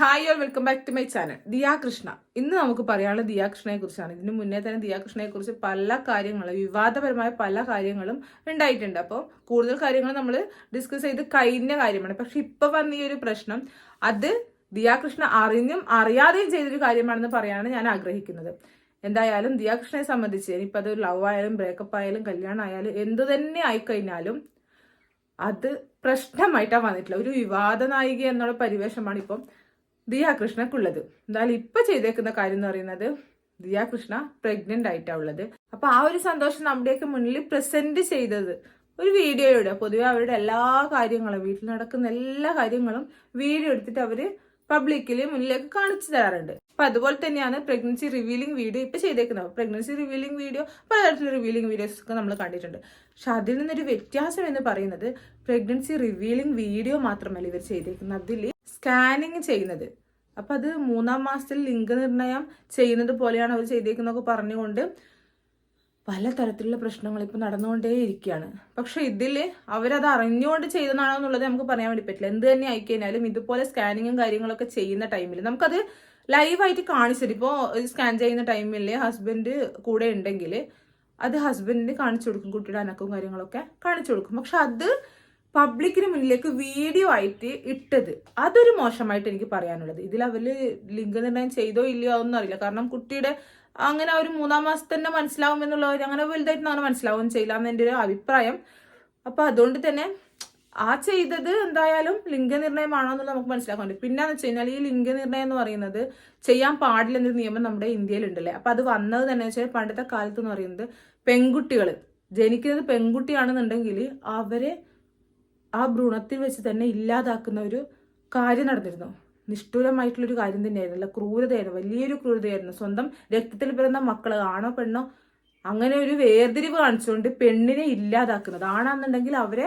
Hi all welcome back to my channel Diya Krishna. ഇന്ന് നമുക്ക് പറയാനുള്ള ദിയാ കൃഷ്ണയെ കുറിച്ചാണ്. ഇതിന് മുന്നേ തന്നെ ദിയാ കൃഷ്ണയെ കുറിച്ച് പല കാര്യങ്ങളും വിവാദപരമായ പല കാര്യങ്ങളും ഉണ്ടായിട്ടുണ്ട്. അപ്പോൾ കൂടുതൽ കാര്യങ്ങൾ നമ്മൾ ഡിസ്കസ് ചെയ്ത് കഴിഞ്ഞ കാര്യമാണ്. പക്ഷെ ഇപ്പൊ വന്ന ഈ ഒരു പ്രശ്നം അത് ദിയാ കൃഷ്ണ അറിഞ്ഞും അറിയാതെയും ചെയ്തൊരു കാര്യമാണെന്ന് പറയാനാണ് ഞാൻ ആഗ്രഹിക്കുന്നത്. എന്തായാലും ദിയാ കൃഷ്ണയെ സംബന്ധിച്ച് ഇനിയിപ്പോൾ അതൊരു ലവ് ആയാലും ബ്രേക്കപ്പ് ആയാലും കല്യാണം ആയാലും എന്തു തന്നെ ആയിക്കഴിഞ്ഞാലും അത് പ്രശ്നമായിട്ടാണ് വന്നിട്ടില്ല ഒരു വിവാദ നായിക എന്നുള്ള പരിവേഷമാണ് ഇപ്പം ദിയ കൃഷ്ണക്കുള്ളത് എന്തായാലും ഇപ്പൊ ചെയ്തേക്കുന്ന കാര്യം എന്ന് പറയുന്നത് ദിയാകൃഷ്ണ പ്രഗ്നന്റ് ആയിട്ടാണ് ഉള്ളത്. അപ്പൊ ആ ഒരു സന്തോഷം നമ്മുടെയൊക്കെ മുന്നിൽ പ്രസന്റ് ചെയ്തത് ഒരു വീഡിയോയുടെ പൊതുവെ അവരുടെ എല്ലാ കാര്യങ്ങളും വീട്ടിൽ നടക്കുന്ന എല്ലാ കാര്യങ്ങളും വീഡിയോ എടുത്തിട്ട് അവർ പബ്ലിക്കിൽ മുന്നിലേക്ക് കാണിച്ചു തരാറുണ്ട്. അപ്പൊ അതുപോലെ തന്നെയാണ് പ്രഗ്നൻസി റിവീലിംഗ് വീഡിയോ ഇപ്പൊ ചെയ്തേക്കുന്നത്. പ്രഗ്നൻസി റിവീലിംഗ് വീഡിയോ പലതരത്തിലുള്ള റിവീലിംഗ് വീഡിയോസ് ഒക്കെ നമ്മൾ കണ്ടിട്ടുണ്ട്. പക്ഷെ അതിൽ നിന്നൊരു വ്യത്യാസം എന്ന് പറയുന്നത് പ്രഗ്നൻസി റിവീലിംഗ് വീഡിയോ മാത്രമല്ല ഇവർ ചെയ്തേക്കുന്നത്. അതിൽ സ്കാനിങ് ചെയ്യുന്നത്. അപ്പൊ അത് മൂന്നാം മാസത്തിൽ ലിംഗനിർണയം ചെയ്യുന്നത് പോലെയാണ് അവർ ചെയ്തേക്കുന്നതൊക്കെ പറഞ്ഞുകൊണ്ട് പല തരത്തിലുള്ള പ്രശ്നങ്ങൾ ഇപ്പൊ നടന്നുകൊണ്ടേ ഇരിക്കുകയാണ്. പക്ഷെ ഇതിൽ അവരത് അറിഞ്ഞുകൊണ്ട് ചെയ്തതാണോ എന്നുള്ളത് നമുക്ക് പറയാൻ വേണ്ടി പറ്റില്ല. എന്ത് തന്നെ ആയിക്കഴിഞ്ഞാലും ഇതുപോലെ സ്കാനിങ്ങും കാര്യങ്ങളൊക്കെ ചെയ്യുന്ന ടൈമിൽ നമുക്കത് ലൈവായിട്ട് കാണിച്ചു തരും ഇപ്പോൾ സ്കാൻ ചെയ്യുന്ന ടൈമിൽ ഹസ്ബൻഡ് കൂടെ ഉണ്ടെങ്കിൽ അത് ഹസ്ബൻഡിന് കാണിച്ചു കൊടുക്കും കുട്ടിയുടെ അനക്കും കാര്യങ്ങളൊക്കെ കാണിച്ചു കൊടുക്കും. പക്ഷെ അത് പബ്ലിക്കിന് മുന്നിലേക്ക് വീഡിയോ ആയിട്ട് ഇട്ടത്. അതൊരു മോശമായിട്ട് എനിക്ക് പറയാനുള്ളത്. ഇതിൽ അവർ ലിംഗ നിർണയം ചെയ്തോ ഇല്ലയോ അതൊന്നും അറിയില്ല. കാരണം കുട്ടിയുടെ അങ്ങനെ ഒരു മൂന്നാം മാസത്തെ തന്നെ മനസ്സിലാവും എന്നുള്ളവർ അങ്ങനെ വലുതായിട്ട് അങ്ങനെ മനസ്സിലാവും ചെയ്യില്ല എന്ന് എന്റെ ഒരു അഭിപ്രായം. അപ്പൊ അതുകൊണ്ട് തന്നെ ആ ചെയ്തത് എന്തായാലും ലിംഗനിർണയമാണോ എന്നുള്ളത് നമുക്ക് മനസ്സിലാക്കാൻ പറ്റും പിന്നെന്ന് വെച്ച് കഴിഞ്ഞാൽ ഈ ലിംഗനിർണയം എന്ന് പറയുന്നത് ചെയ്യാൻ പാടില്ല എന്നൊരു നിയമം നമ്മുടെ ഇന്ത്യയിൽ ഉണ്ടല്ലേ അപ്പൊ അത് വന്നത് തന്നെ വെച്ചാൽ പണ്ടത്തെ കാലത്ത് എന്ന് പറയുന്നത് പെൺകുട്ടികൾ ജനിക്കുന്നത് പെൺകുട്ടിയാണെന്നുണ്ടെങ്കിൽ അവരെ ആ ഭ്രൂണത്തിൽ വെച്ച് തന്നെ ഇല്ലാതാക്കുന്ന ഒരു കാര്യം നടന്നിരുന്നു. നിഷ്ഠൂരമായിട്ടുള്ളൊരു കാര്യം തന്നെയായിരുന്നില്ല ക്രൂരതയായിരുന്നു. വലിയൊരു ക്രൂരതയായിരുന്നു. സ്വന്തം രക്തത്തിൽ പിറന്ന മക്കൾ ആണോ പെണ്ണോ അങ്ങനെ ഒരു വേർതിരിവ് കാണിച്ചുകൊണ്ട് പെണ്ണിനെ ഇല്ലാതാക്കുന്നത്. ആണാന്നുണ്ടെങ്കിൽ അവരെ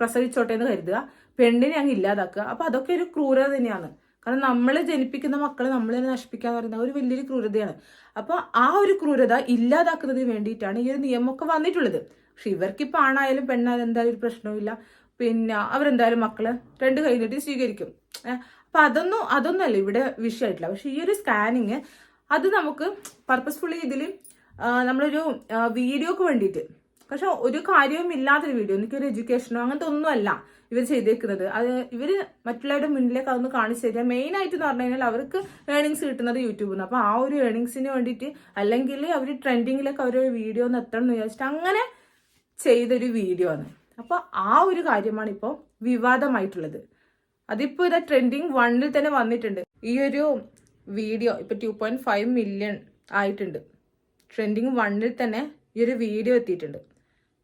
പ്രസവിച്ചോട്ടെ എന്ന് കരുതുക. പെണ്ണിനെ അങ്ങ് ഇല്ലാതാക്കുക. അപ്പൊ അതൊക്കെ ഒരു ക്രൂരത തന്നെയാണ്. കാരണം നമ്മൾ ജനിപ്പിക്കുന്ന മക്കളെ നമ്മൾ തന്നെ നശിപ്പിക്കുക എന്ന് പറയുന്നത് ഒരു വലിയൊരു ക്രൂരതയാണ്. അപ്പോൾ ആ ഒരു ക്രൂരത ഇല്ലാതാക്കുന്നതിന് വേണ്ടിയിട്ടാണ് ഈ ഒരു നിയമമൊക്കെ വന്നിട്ടുള്ളത്. പക്ഷെ ഇവർക്കിപ്പോൾ ആണായാലും പെണ്ണായാലും എന്തായാലും ഒരു പ്രശ്നവുമില്ല. പിന്നെ അവരെന്തായാലും മക്കളെ രണ്ട് കൈ നീട്ടി സ്വീകരിക്കും. അപ്പൊ അതൊന്നും അതൊന്നുമല്ല ഇവിടെ വിഷയമായിട്ടില്ല. പക്ഷെ ഈ ഒരു സ്കാനിങ് അത് നമുക്ക് പർപ്പസ്ഫുള്ളി ഇതിൽ നമ്മളൊരു വീഡിയോക്ക് വേണ്ടിയിട്ട്. പക്ഷെ ഒരു കാര്യവും ഇല്ലാത്തൊരു വീഡിയോ എനിക്കൊരു എഡ്യൂക്കേഷനോ അങ്ങനത്തെ ഒന്നുമല്ല ഇവർ ചെയ്തേക്കുന്നത്. അത് ഇവർ മറ്റുള്ളവരുടെ മുന്നിലേക്ക് അതൊന്ന് കാണിച്ചു തരിക. മെയിൻ ആയിട്ട് എന്ന് പറഞ്ഞു കഴിഞ്ഞാൽ അവർക്ക് ഏണിങ്സ് കിട്ടുന്നത് യൂട്യൂബിൽ നിന്ന് അപ്പോൾ ആ ഒരു ഏണിങ്സിന് വേണ്ടിയിട്ട് അല്ലെങ്കിൽ അവർ ട്രെൻഡിങ്ങിലേക്ക് അവർ വീഡിയോ ഒന്ന് എത്തണം എന്ന് വിചാരിച്ചിട്ട് അങ്ങനെ ചെയ്തൊരു വീഡിയോ ആണ്. അപ്പോൾ ആ ഒരു കാര്യമാണ് ഇപ്പോൾ വിവാദമായിട്ടുള്ളത്. അതിപ്പോൾ ഇതാ ട്രെൻഡിങ് വണ്ണിൽ തന്നെ വന്നിട്ടുണ്ട്. ഈ ഒരു വീഡിയോ ഇപ്പൊ ടു പോയിന്റ് ഫൈവ് മില്യൺ ആയിട്ടുണ്ട്. ട്രെൻഡിങ് വണ്ണിൽ തന്നെ ഈ ഒരു വീഡിയോ എത്തിയിട്ടുണ്ട്.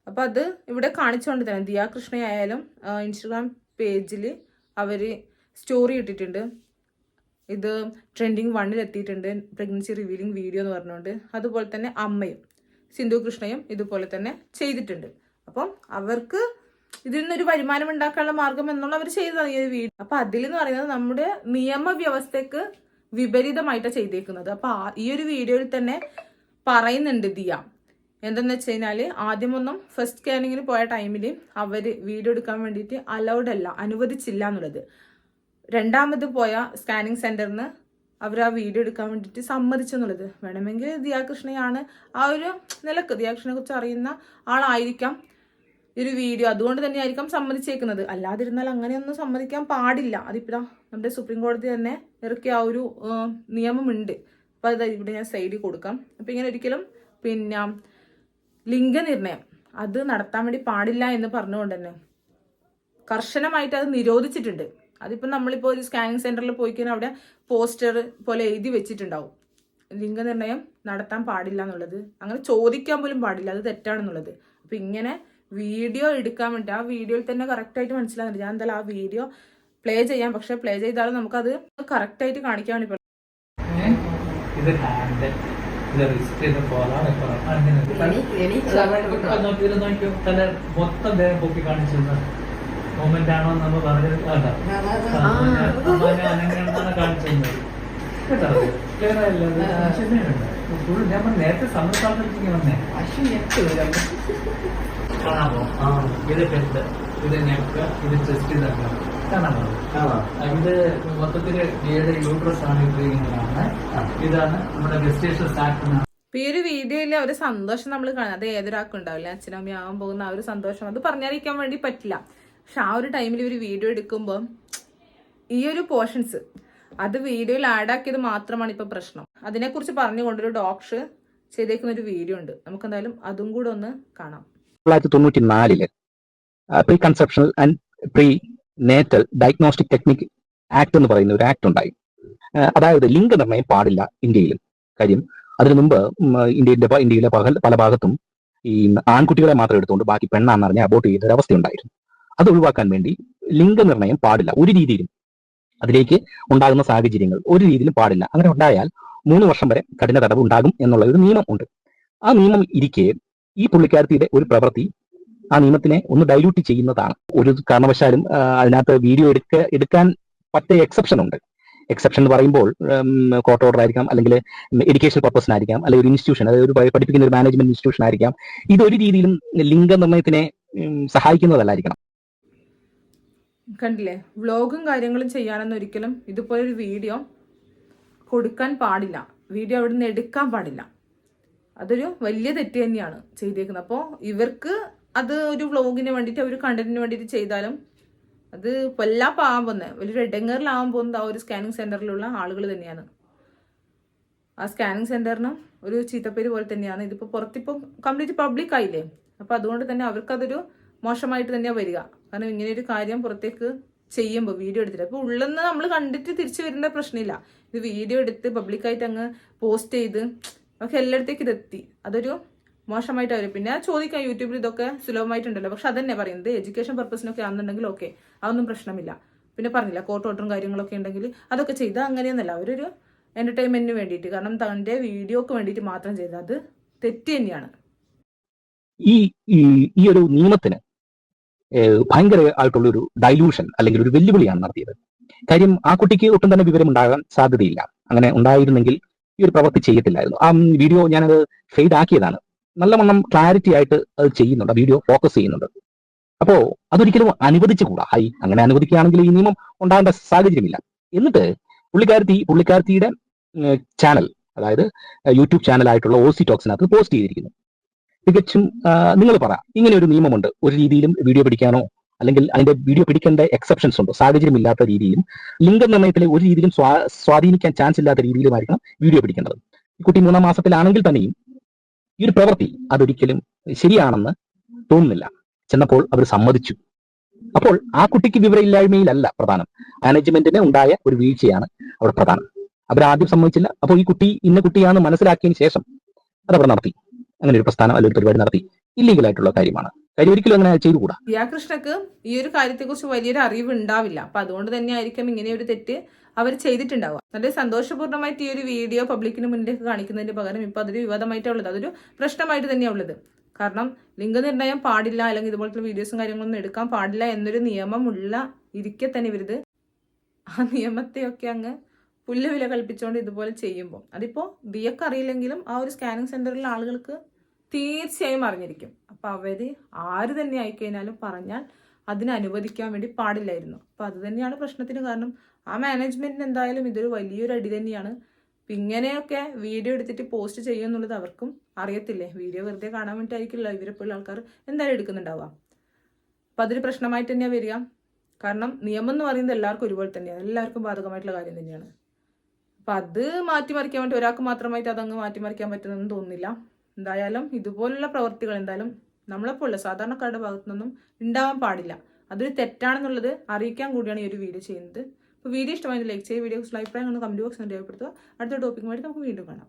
അപ്പോൾ അത് ഇവിടെ കാണിച്ചുകൊണ്ട് തന്നെ ദിയാ കൃഷ്ണയായാലും ഇൻസ്റ്റഗ്രാം പേജിൽ അവർ സ്റ്റോറി ഇട്ടിട്ടുണ്ട്. ഇത് ട്രെൻഡിങ് വണ്ണിൽ എത്തിയിട്ടുണ്ട്. പ്രഗ്നൻസി റിവീലിംഗ് വീഡിയോ എന്ന് പറഞ്ഞുകൊണ്ട് അതുപോലെ തന്നെ അമ്മയും സിന്ധു കൃഷ്ണയും ഇതുപോലെ തന്നെ ചെയ്തിട്ടുണ്ട്. അപ്പം അവർക്ക് ഇതിൽ നിന്നൊരു വരുമാനം ഉണ്ടാക്കാനുള്ള മാർഗം എന്നുള്ള അവർ ചെയ്തതാണ് ഈ വീട്. അപ്പൊ അതിൽ എന്ന് പറയുന്നത് നമ്മുടെ നിയമവ്യവസ്ഥയ്ക്ക് വിപരീതമായിട്ടാണ് ചെയ്തേക്കുന്നത്. അപ്പൊ ഈ ഒരു വീഡിയോയിൽ തന്നെ പറയുന്നുണ്ട് ദിയ. എന്തെന്ന് വെച്ച് കഴിഞ്ഞാൽ ആദ്യമൊന്നും ഫസ്റ്റ് സ്കാനിങ്ങിന് പോയ ടൈമിൽ അവർ വീഡിയോ എടുക്കാൻ വേണ്ടിയിട്ട് അലൗഡ് അല്ല അനുവദിച്ചില്ല എന്നുള്ളത്. രണ്ടാമത് പോയ സ്കാനിങ് സെന്ററിന് അവർ ആ വീഡിയോ എടുക്കാൻ വേണ്ടിയിട്ട് സമ്മതിച്ചു എന്നുള്ളത്. വേണമെങ്കിൽ ദിയാകൃഷ്ണയാണ് ആ ഒരു നിലയ്ക്ക് ദിയാകൃഷ്ണനെ കുറിച്ച് അറിയുന്ന ആളായിരിക്കാം. ഒരു വീഡിയോ അതുകൊണ്ട് തന്നെ ആയിരിക്കാം സമ്മതിച്ചേക്കുന്നത്. അല്ലാതിരുന്നാൽ അങ്ങനെയൊന്നും സമ്മതിക്കാൻ പാടില്ല. അതിപ്പോ നമ്മുടെ സുപ്രീം കോടതി തന്നെ ഇറക്കിയ ആ ഒരു നിയമമുണ്ട്. അപ്പൊ അത് ഇവിടെ ഞാൻ സൈഡിൽ കൊടുക്കാം. അപ്പൊ ഇങ്ങനെ ഒരിക്കലും പിന്നെ ലിംഗനിർണയം അത് നടത്താൻ വേണ്ടി പാടില്ല എന്ന് പറഞ്ഞുകൊണ്ട് തന്നെ കർശനമായിട്ട് അത് നിരോധിച്ചിട്ടുണ്ട്. അതിപ്പോ നമ്മളിപ്പോ ഒരു സ്കാനിങ് സെന്ററിൽ പോയി കഴിഞ്ഞാൽ അവിടെ പോസ്റ്റർ പോലെ എഴുതി വെച്ചിട്ടുണ്ടാവും. ലിംഗനിർണയം നടത്താൻ പാടില്ല എന്നുള്ളത്. അങ്ങനെ ചോദിക്കാൻ പോലും പാടില്ല. അത് തെറ്റാണെന്നുള്ളത്. അപ്പൊ ഇങ്ങനെ വീഡിയോ എടുക്കാൻ വേണ്ടി ആ വീഡിയോയിൽ തന്നെ കറക്റ്റ് ആയിട്ട് മനസ്സിലാകുന്നുണ്ട് ഞാൻ എന്തായാലും ആ വീഡിയോ പ്ലേ ചെയ്യാം പക്ഷെ പ്ലേ ചെയ്താലും നമുക്കത് കറക്റ്റ് ആയിട്ട് കാണിക്കാൻ വേണ്ടി ഇത് ഇത് തല മൊത്തം ദേഹം പൊക്കി കാണിച്ചിരുന്ന മൊമെന്റ് ആണോ നമ്മൾ പറഞ്ഞത് കാണിച്ചിരുന്നത് കേട്ടോ ക്ലിയർ ആയില്ല ഫുൾ ഞാൻ നേരത്തെ സമയത്താക്കി വന്നേ കാണാമോ? ആ ഇത് ഹെഡ് ഇത് നെക്ക് ഇത് ചെസ്റ്റ് ഇതൊക്കെ കാണാമോ? ഇത് മൊത്തത്തിൽ ഡിയുടെ യൂട്രസ് ആണ് ഇട്ടിരിക്കുന്നതാണ് ഇതാണ് നമ്മുടെ വെസ്റ്റേഷൻ സാക്ക് ഇപ്പൊ ഈ ഒരു വീഡിയോയിൽ ഒരു സന്തോഷം നമ്മൾ കാണാം. അത് ഏതൊരാൾക്കും ഉണ്ടാവില്ല അച്ഛനും അമ്മയും ആവാൻ പോകുന്ന ആ ഒരു സന്തോഷം. അത് പറഞ്ഞറിയിക്കാൻ വേണ്ടി പറ്റില്ല. പക്ഷെ ആ ഒരു ടൈമിൽ ഒരു വീഡിയോ എടുക്കുമ്പോൾ ഈ ഒരു പോർഷൻസ് അത് വീഡിയോയിൽ ആഡ് ആക്കിയത് മാത്രമാണ് ഇപ്പൊ പ്രശ്നം. അതിനെക്കുറിച്ച് പറഞ്ഞുകൊണ്ടൊരു ഡോക്ടർ ചെയ്തേക്കുന്ന ഒരു വീഡിയോ ഉണ്ട്. നമുക്ക് എന്തായാലും അതും കൂടെ ഒന്ന് കാണാം. തൊള്ളായിരത്തി തൊണ്ണൂറ്റി നാലിൽ pre conceptional and pre natal diagnostic technique act എന്ന് പറയുന്ന ഒരു ആക്ട് ഉണ്ടായി. അതായത് ലിംഗ നിർണയം പാടില്ല ഇന്ത്യയിലും. കാര്യം അതിനു മുമ്പ് ഇന്ത്യയുടെ ഇന്ത്യയിലെ പല ഭാഗത്തും ഈ ആൺകുട്ടികളെ മാത്രം എടുത്തുകൊണ്ട് ബാക്കി പെണ്ണാന്ന് പറഞ്ഞ് അബോട്ട് ചെയ്ത ഒരു അവസ്ഥയുണ്ടായിരുന്നു അത് ഒഴിവാക്കാൻ വേണ്ടി ലിംഗനിർണയം പാടില്ല ഒരു രീതിയിലും. അതിലേക്ക് ഉണ്ടാകുന്ന സാഹചര്യങ്ങൾ ഒരു രീതിയിലും പാടില്ല. അങ്ങനെ ഉണ്ടായാൽ മൂന്ന് വർഷം വരെ കഠിന തടവ് ഉണ്ടാകും എന്നുള്ള ഒരു നിയമം ഉണ്ട്. ആ നിയമം ഇരിക്കെ ഈ പുള്ളിക്കാരത്തിയുടെ ഒരു പ്രവൃത്തി ആ നിയമത്തിനെ ഒന്ന് ഡൈല്യൂട്ട് ചെയ്യുന്നതാണ്. ഒരു കാരണവശാലും അതിനകത്ത് വീഡിയോ എടുക്ക എടുക്കാൻ പറ്റിയ എക്സെപ്ഷൻ ഉണ്ട്. എക്സെപ്ഷൻ എന്ന് പറയുമ്പോൾ കോർട്ട് ഓർഡർ ആയിരിക്കാം അല്ലെങ്കിൽ എഡ്യൂക്കേഷൻ പർപ്പസിനായിരിക്കാം അല്ലെങ്കിൽ ഒരു ഇൻസ്റ്റിറ്റ്യൂഷൻ അതായത് ഒരു പഠിപ്പിക്കുന്ന ഒരു മാനേജ്മെന്റ് ഇൻസ്റ്റിറ്റ്യൂഷൻ ആയിരിക്കാം. ഇതൊരു രീതിയിലും ലിംഗനിർണയത്തിനെ സഹായിക്കുന്നതല്ലായിരിക്കണം. കണ്ടില്ലേ? വ്ലോഗും കാര്യങ്ങളും ചെയ്യാനൊന്നും ഒരിക്കലും ഇതുപോലൊരു വീഡിയോ കൊടുക്കാൻ പാടില്ല. വീഡിയോ അവിടെ നിന്ന് എടുക്കാൻ പാടില്ല. അതൊരു വലിയ തെറ്റ് തന്നെയാണ് ചെയ്തേക്കുന്നത്. അപ്പോൾ ഇവർക്ക് അത് ഒരു വ്ളോഗിന് വേണ്ടിയിട്ട് ഒരു കണ്ടന്റിന് വേണ്ടിയിട്ട് ചെയ്താലും അത് കൊല്ലാൻ പാകാൻ പോകുന്നത് വലിയ ഇടങ്ങറിലാവാൻ പോകുന്നത് ആ ഒരു സ്കാനിങ് സെന്ററിലുള്ള ആളുകൾ തന്നെയാണ്. ആ സ്കാനിങ് സെന്ററിനും ഒരു ചീത്തപ്പേര് പോലെ തന്നെയാണ്. ഇതിപ്പോൾ പുറത്തിപ്പോൾ കംപ്ലീറ്റ് പബ്ലിക് ആയില്ലേ? അപ്പോൾ അതുകൊണ്ട് തന്നെ അവർക്കതൊരു മോശമായിട്ട് തന്നെയാണ് വരിക. കാരണം ഇങ്ങനെ ഒരു കാര്യം പുറത്തേക്ക് ചെയ്യുമ്പോൾ വീഡിയോ എടുത്തിട്ട്. അപ്പോൾ ഉള്ളെന്ന് നമ്മൾ കണ്ടിട്ട് തിരിച്ചു വരുന്ന പ്രശ്നമില്ല. ഇത് വീഡിയോ എടുത്ത് പബ്ലിക്കായിട്ട് അങ്ങ് പോസ്റ്റ് ചെയ്ത് ഒക്കെ എല്ലായിടത്തേക്ക് ഇതെത്തി അതൊരു മോശമായിട്ട് വരും. പിന്നെ ചോദിക്കാം യൂട്യൂബിൽ ഇതൊക്കെ സുലഭമായിട്ടുണ്ടല്ലോ. പക്ഷെ അതന്നെ പറയുന്നത് എഡ്യൂക്കേഷൻ പർപ്പസിനൊക്കെ ആണെന്നുണ്ടെങ്കിൽ ഓക്കെ അതൊന്നും പ്രശ്നമില്ല. പിന്നെ പറഞ്ഞില്ല കോർട്ട് ഓർഡറും കാര്യങ്ങളൊക്കെ ഉണ്ടെങ്കിൽ അതൊക്കെ ചെയ്ത് അങ്ങനെയൊന്നല്ല. അവരൊരു എന്റർടൈൻമെന്റിന് വേണ്ടിയിട്ട് കാരണം തന്റെ വീഡിയോക്ക് വേണ്ടിയിട്ട് മാത്രം ചെയ്ത് അത് തെറ്റ് തന്നെയാണ്. ഈ ഈ ഒരു നിയമത്തിന് ഭയങ്കര ആയിട്ടുള്ള ഒരു ഡൈലൂഷൻ അല്ലെങ്കിൽ ഒരു വെല്ലുവിളിയാണ് നടത്തിയത്. കാര്യം ആ കുട്ടിക്ക് ഒട്ടും തന്നെ വിവരം ഉണ്ടാകാൻ സാധ്യതയില്ല. അങ്ങനെ ഉണ്ടായിരുന്നെങ്കിൽ ഈ ഒരു പ്രവൃത്തി ചെയ്യത്തില്ലായിരുന്നു. ആ വീഡിയോ ഞാനത് ഫെയ്ഡ് ആക്കിയതാണ്. നല്ലവണ്ണം ക്ലാരിറ്റി ആയിട്ട് അത് ചെയ്യുന്നുണ്ട് വീഡിയോ ഫോക്കസ് ചെയ്യുന്നുണ്ട്. അപ്പോ അതൊരിക്കലും അനുവദിച്ചുകൂടാ. ഹൈ അങ്ങനെ അനുവദിക്കുകയാണെങ്കിൽ ഈ നിയമം ഉണ്ടാകേണ്ട സാഹചര്യമില്ല. എന്നിട്ട് പുള്ളിക്കാരത്തി പുള്ളിക്കാരത്തിയുടെ ചാനൽ അതായത് യൂട്യൂബ് ചാനലായിട്ടുള്ള ഓസി ടോക്സിനകത്ത് പോസ്റ്റ് ചെയ്തിരിക്കുന്നു. തികച്ചും നിങ്ങൾ പറ ഇങ്ങനെ ഒരു നിയമമുണ്ട്. ഒരു രീതിയിലും വീഡിയോ പിടിക്കാനോ അല്ലെങ്കിൽ അതിന്റെ വീഡിയോ പിടിക്കേണ്ട എക്സെപ്ഷൻസ് ഉണ്ടോ? സാഹചര്യമില്ലാത്ത രീതിയിലും ലിംഗനിർണയത്തിലെ ഒരു രീതിയിലും സ്വാധീനിക്കാൻ ചാൻസ് ഇല്ലാത്ത രീതിയിലുമായിരിക്കണം വീഡിയോ പിടിക്കേണ്ടത്. ഈ കുട്ടി മൂന്നാം മാസത്തിലാണെങ്കിൽ തന്നെയും ഈ ഒരു പ്രവൃത്തി അതൊരിക്കലും ശരിയാണെന്ന് തോന്നുന്നില്ല. ചെന്നപ്പോൾ അവർ സമ്മതിച്ചു. അപ്പോൾ ആ കുട്ടിക്ക് വിവരമില്ലായ്മയിലല്ല പ്രധാനം. മാനേജ്മെന്റിന് ഉണ്ടായ ഒരു വീഴ്ചയാണ് അവിടെ പ്രധാനം. അവർ ആദ്യം സമ്മതിച്ചില്ല. അപ്പോൾ ഈ കുട്ടി ഇന്ന കുട്ടിയാണെന്ന് മനസ്സിലാക്കിയതിന് ശേഷം അത് അവർ നടത്തി. അങ്ങനെ ഒരു പ്രസ്ഥാനം അല്ലെങ്കിൽ ഒരു പരിപാടി നടത്തി. ഇല്ലീഗൽ ആയിട്ടുള്ള കാര്യമാണ്. കാര്യം ഒരിക്കലും അങ്ങനെ ചെയ്തുകൂടാ. ദിയാകൃഷ്ണക്ക് ഈ ഒരു കാര്യത്തെക്കുറിച്ച് വലിയൊരു അറിവ് ഉണ്ടാവില്ല അപ്പൊ അതുകൊണ്ട് തന്നെ ആയിരിക്കും ഇങ്ങനെ ഒരു തെറ്റ് അവർ ചെയ്തിട്ടുണ്ടാവുക. നല്ല സന്തോഷപൂർണമായിട്ട് ഈ ഒരു വീഡിയോ പബ്ലിക്കിന് മുന്നിലേക്ക് കാണിക്കുന്നതിന് പകരം ഇപ്പൊ അതൊരു വിവാദമായിട്ടാണ് ഉള്ളത് അതൊരു പ്രശ്നമായിട്ട് തന്നെയാണ് ഉള്ളത് കാരണം ലിംഗനിർണയം പാടില്ല അല്ലെങ്കിൽ ഇതുപോലത്തെ വീഡിയോസും കാര്യങ്ങളൊന്നും എടുക്കാൻ പാടില്ല എന്നൊരു നിയമമുള്ള ഇരിക്കെ തന്നെ ഇവരിത് ആ നിയമത്തെയൊക്കെ അങ്ങ് പുല്ല് വില കൽപ്പിച്ചുകൊണ്ട് ഇതുപോലെ ചെയ്യുമ്പോൾ അതിപ്പോൾ ബിയൊക്കെ അറിയില്ലെങ്കിലും ആ ഒരു സ്കാനിങ് സെന്ററിലെ ആളുകൾക്ക് തീർച്ചയായും അറിഞ്ഞിരിക്കും. അപ്പൊ അവർ ആര് തന്നെ ആയിക്കഴിഞ്ഞാലും പറഞ്ഞാൽ അതിന് അനുവദിക്കാൻ വേണ്ടി പാടില്ലായിരുന്നു. അപ്പൊ അത് തന്നെയാണ് പ്രശ്നത്തിന് കാരണം. ആ മാനേജ്മെന്റിന് എന്തായാലും ഇതൊരു വലിയൊരു അടി തന്നെയാണ്. ഇങ്ങനെയൊക്കെ വീഡിയോ എടുത്തിട്ട് പോസ്റ്റ് ചെയ്യുക എന്നുള്ളത് അവർക്കും അറിയത്തില്ലേ? വീഡിയോ വെറുതെ കാണാൻ വേണ്ടിയിട്ടായിരിക്കില്ല പോലുള്ള ആൾക്കാർ. എന്തായാലും എടുക്കുന്നുണ്ടാവുക. അപ്പൊ അതൊരു പ്രശ്നമായിട്ട് തന്നെയാണ് വരിക. കാരണം നിയമം എന്ന് പറയുന്നത് എല്ലാവർക്കും ഒരുപോലെ തന്നെയാണ്. എല്ലാവർക്കും ബാധകമായിട്ടുള്ള കാര്യം തന്നെയാണ്. അപ്പൊ അത് മാറ്റിമറിക്കാൻ വേണ്ടി ഒരാൾക്ക് മാത്രമായിട്ട് അതങ്ങ് മാറ്റിമറിക്കാൻ പറ്റുന്നെന്ന് തോന്നുന്നില്ല. എന്തായാലും ഇതുപോലുള്ള പ്രവർത്തികൾ എന്തായാലും നമ്മളെപ്പോലുള്ള സാധാരണക്കാരുടെ ഭാഗത്തു നിന്നും ഉണ്ടാവാൻ പാടില്ല. അതൊരു തെറ്റാണെന്നുള്ളത് അറിയിക്കാൻ കൂടിയാണ് ഈ ഒരു വീഡിയോ ചെയ്യുന്നത്. അപ്പോൾ വീഡിയോ ഇഷ്ടമായെങ്കിൽ ലൈക്ക് ചെയ്യുക വീഡിയോസ് അഭിപ്രായങ്ങൾ കമന്റ് ബോക്സിൽ രേഖപ്പെടുത്തുക. അടുത്ത ടോപ്പിക്കുമായിട്ട് നമുക്ക് വീണ്ടും കാണാം.